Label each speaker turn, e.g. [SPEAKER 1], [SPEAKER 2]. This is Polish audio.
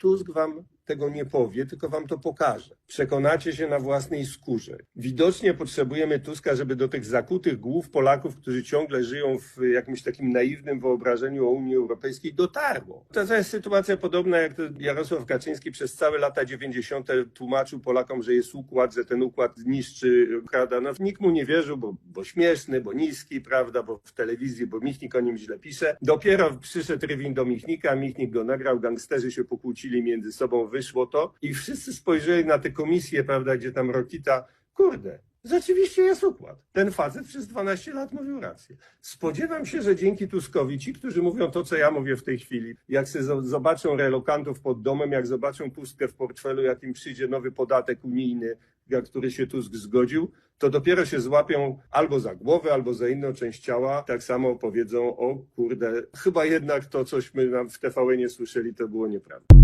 [SPEAKER 1] Tusk wam tego nie powie, tylko wam to pokaże. Przekonacie się na własnej skórze. Widocznie potrzebujemy Tuska, żeby do tych zakutych głów Polaków, którzy ciągle żyją w jakimś takim naiwnym wyobrażeniu o Unii Europejskiej, dotarło. To, jest sytuacja podobna, jak to Jarosław Kaczyński przez całe lata 90. tłumaczył Polakom, że jest układ, że ten układ niszczy, prawda? No, nikt mu nie wierzył, bo, bo śmieszny, bo niski, prawda? Bo w telewizji, bo Michnik o nim źle pisze. Dopiero przyszedł Rywin do Michnika, Michnik go nagrał, gangsterzy się pokłócili między sobą, wyszło to i wszyscy spojrzeli na tę komisję, prawda, gdzie tam Rokita, kurde, rzeczywiście jest układ. Ten facet przez 12 lat mówił rację. Spodziewam się, że dzięki Tuskowi ci, którzy mówią to, co ja mówię w tej chwili, jak zo- zobaczą relokantów pod domem, jak zobaczą pustkę w portfelu, jak im przyjdzie nowy podatek unijny, na który się Tusk zgodził, to dopiero się złapią albo za głowę, albo za inną część ciała. Tak samo powiedzą, o kurde, chyba jednak to, cośmy nam w TVN nie słyszeli, to było nieprawda.